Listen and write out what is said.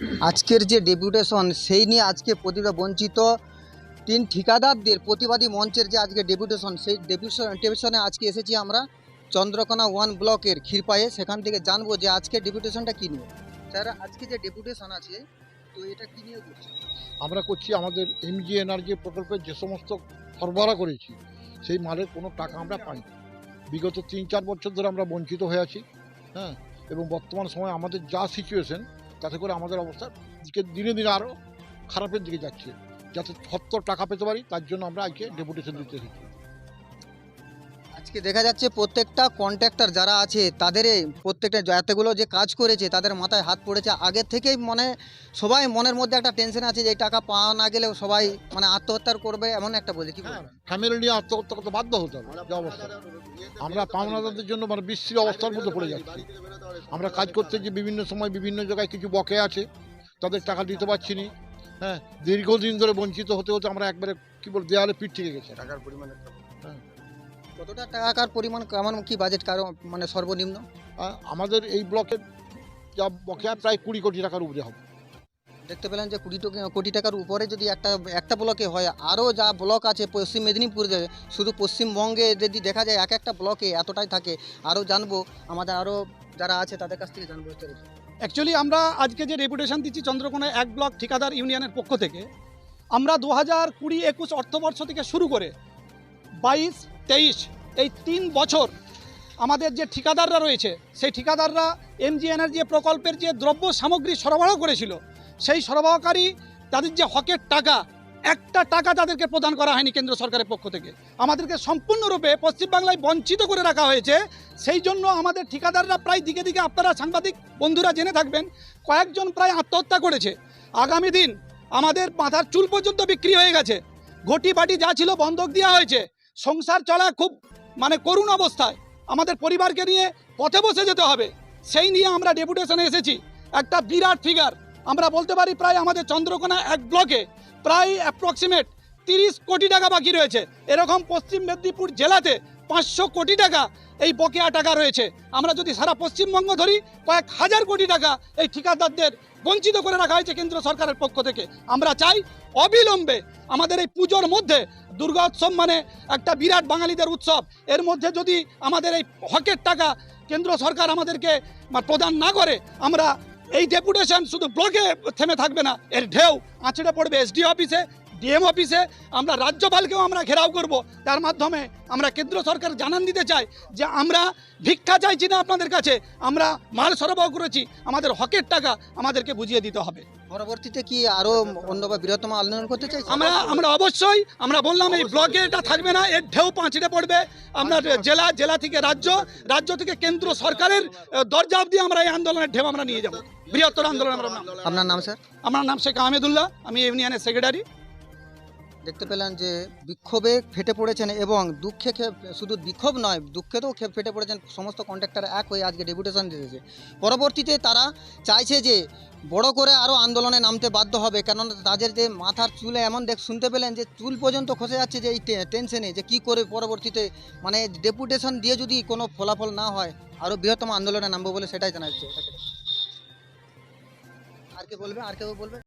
আজকের যে ডেপুটেশন সেই নিয়ে আজকে প্রতিটা বঞ্চিত। তিন ঠিকাদারদের প্রতিবাদী মঞ্চের যে আজকে ডেপুটেশন সেই ডেপুটেশনে আজকে এসেছি আমরা চন্দ্রকোনা ওয়ান ব্লকের ক্ষীরপায়ে সেখান থেকে জানব যে আজকে ডেপুটেশনটা কী নিয়ে। স্যার, আজকে যে ডেপুটেশন আছে, তো এটা কী নিয়ে করছে? আমরা করছি আমাদের এমজি এনার্জি প্রকল্পের যে সমস্ত সরবরাহ করেছি, সেই মালের কোনো টাকা আমরা পাই বিগত তিন চার বছর ধরে আমরা বঞ্চিত হয়ে আছি হ্যাঁ? এবং বর্তমান সময়ে আমাদের যা সিচুয়েশন তাতে করে আমাদের অবস্থা দিকে দিনে দিনে আরও খারাপের দিকে যাচ্ছে। যাতে সত্তর টাকা পেতে পারি, তার জন্য আমরা আজকে ডেপুটেশন দিতে এসেছি। আজকে দেখা যাচ্ছে প্রত্যেকটা কন্ট্রাক্টর যারা আছে তাদের প্রত্যেকটা এতগুলো যে কাজ করেছে তাদের মাথায় হাত পড়েছে। আগের থেকেই মনে সবাই মনের মধ্যে একটা টেনশন আছে যে টাকা পাওয়া না গেলেও সবাই মানে আত্মহত্যার করবে এমন একটা বলে কি ফ্যামিলি নিয়ে আত্মহত্যা করতে বাধ্য হতে হবে যে অবস্থা। আমরা পাওনাদারদের জন্য মানে বিশ্রী অবস্থার মধ্যে পড়ে যাচ্ছি। আমরা কাজ করতে যে বিভিন্ন সময় বিভিন্ন জায়গায় কিছু বকে আছে তাদের টাকা দিতে পারছি না। হ্যাঁ দীর্ঘদিন ধরে বঞ্চিত হতে হতে আমরা একবারে কি বল দেওয়ালে পিঠ থেকে গেছে। টাকার পরিমাণ কতটা টাকার পরিমাণ কেমন কি বাজেট কারও মানে সর্বনিম্ন? আমাদের এই ব্লকের যা বকেয়া প্রায় কুড়ি কোটি টাকার উপরে হবে। দেখতে পেলেন যে কুড়ি কোটি টাকার উপরে যদি একটা একটা ব্লকে হয় আরও যা ব্লক আছে পশ্চিম মেদিনীপুরে শুধু পশ্চিমবঙ্গে যদি দেখা যায় এক একটা ব্লকে এতটাই থাকে আরও জানব আমাদের আরও যারা আছে তাদের কাছ থেকে জানব অ্যাকচুয়ালি আমরা আজকে যে রেপুটেশন দিচ্ছি চন্দ্রকোনা এক ব্লক ঠিকাদার ইউনিয়নের পক্ষ থেকে আমরা দু হাজার কুড়ি একুশ অর্থবর্ষ থেকে শুরু করে বাইশ তেইশ, এই তিন বছর আমাদের যে ঠিকাদাররা রয়েছে, সেই ঠিকাদাররা এমজি এনার্জি প্রকল্পের যে দ্রব্য সামগ্রী সরবরাহ করেছিল, সেই সরবরাহকারী তাদের যে হকের টাকা, একটা টাকা তাদেরকে প্রদান করা হয়নি কেন্দ্র সরকারের পক্ষ থেকে। আমাদেরকে সম্পূর্ণরূপে পশ্চিমবাংলায় বঞ্চিত করে রাখা হয়েছে। সেই জন্য আমাদের ঠিকাদাররা প্রায় দিকে দিকে আপনারা সাংবাদিক বন্ধুরা জেনে থাকবেন, কয়েকজন প্রায় আত্মহত্যা করেছে। আগামী দিন আমাদের মাথার চুল পর্যন্ত বিক্রি হয়ে গেছে। ঘটি বাটি যা ছিল বন্ধক দেওয়া হয়েছে সংসার চলা খুব মানে করুণ অবস্থায়। আমাদের পরিবারকে নিয়ে পথে বসে যেতে হবে। সেই নিয়ে আমরা ডেপুটেশনে এসেছি। একটা বিরাট ফিগার আমরা বলতে পারি প্রায় আমাদের চন্দ্রকোনা এক ব্লকে প্রায় অ্যাপ্রক্সিমেট তিরিশ কোটি টাকা বাকি রয়েছে। এরকম পশ্চিম মেদিনীপুর জেলাতে পাঁচশো কোটি টাকা এই বকেয়া টাকা রয়েছে। আমরা যদি সারা পশ্চিমবঙ্গ ধরি, কয়েক হাজার কোটি টাকা এই ঠিকাদারদের বঞ্চিত করে রাখা হয়েছে কেন্দ্র সরকারের পক্ষ থেকে। আমরা চাই অবিলম্বে আমাদের এই পুজোর মধ্যে দুর্গা উৎসব মানে একটা বিরাট বাঙালিদের উৎসব। এর মধ্যে যদি আমাদের এই হকের টাকা কেন্দ্র সরকার আমাদেরকে প্রদান না করে, আমরা এই ডেপুটেশন শুধু ব্লকে থেমে থাকবে না, এর ঢেউ আঁচড়ে পড়বে এসডি অফিসে ডিএম অফিসে আমরা রাজ্যপালকেও আমরা ঘেরাও করব। তার মাধ্যমে আমরা কেন্দ্র সরকার জানান দিতে চাই যে আমরা ভিক্ষা চাইছি না আপনাদের কাছে আমরা মাল সরবরাহ করেছি আমাদের হকের টাকা আমাদেরকে বুঝিয়ে দিতে হবে। পরবর্তীতে কি আরও অন্য বা বৃহত্তম আন্দোলন করতে চাই? আমরা আমরা অবশ্যই আমরা বললাম এই ব্লকে এটা থাকবে না এর ঢেউ পাঁচড়ে পড়বে। আমরা জেলা জেলা থেকে রাজ্য রাজ্য থেকে কেন্দ্র সরকারের দরজা অবধি আমরা এই আন্দোলনের ঢেউ আমরা নিয়ে যাব। বৃহত্তর আন্দোলন আমরা নাম। আপনার নাম স্যার? আমার নাম শেখ আহমেদুল্লাহ আমি ইউনিয়নের সেক্রেটারি। দেখতে পেলেন যে বিক্ষোভে ফেটে পড়েছেন এবং দুঃখে শুধু বিক্ষোভ নয়, দুঃখেতেও ফেটে পড়েছেন সমস্ত কন্ট্রাক্টর এক হয়ে আজকে ডেপুটেশন দিয়েছে। পরবর্তীতে তারা চাইছে যে বড় করে আরও আন্দোলনে নামতে বাধ্য হবে কেননা তাদের যে মাথার চুলে এমন দেখ শুনতে পেলেন যে চুল পর্যন্ত খসে যাচ্ছে যে এই টেনশনে যে কি করে পরবর্তীতে মানে ডেপুটেশন দিয়ে যদি কোনো ফলাফল না হয় আরও বৃহত্তম আন্দোলনে নামবো বলে সেটাই জানাচ্ছে। আর কে বলবে? আর কেউ বলবে?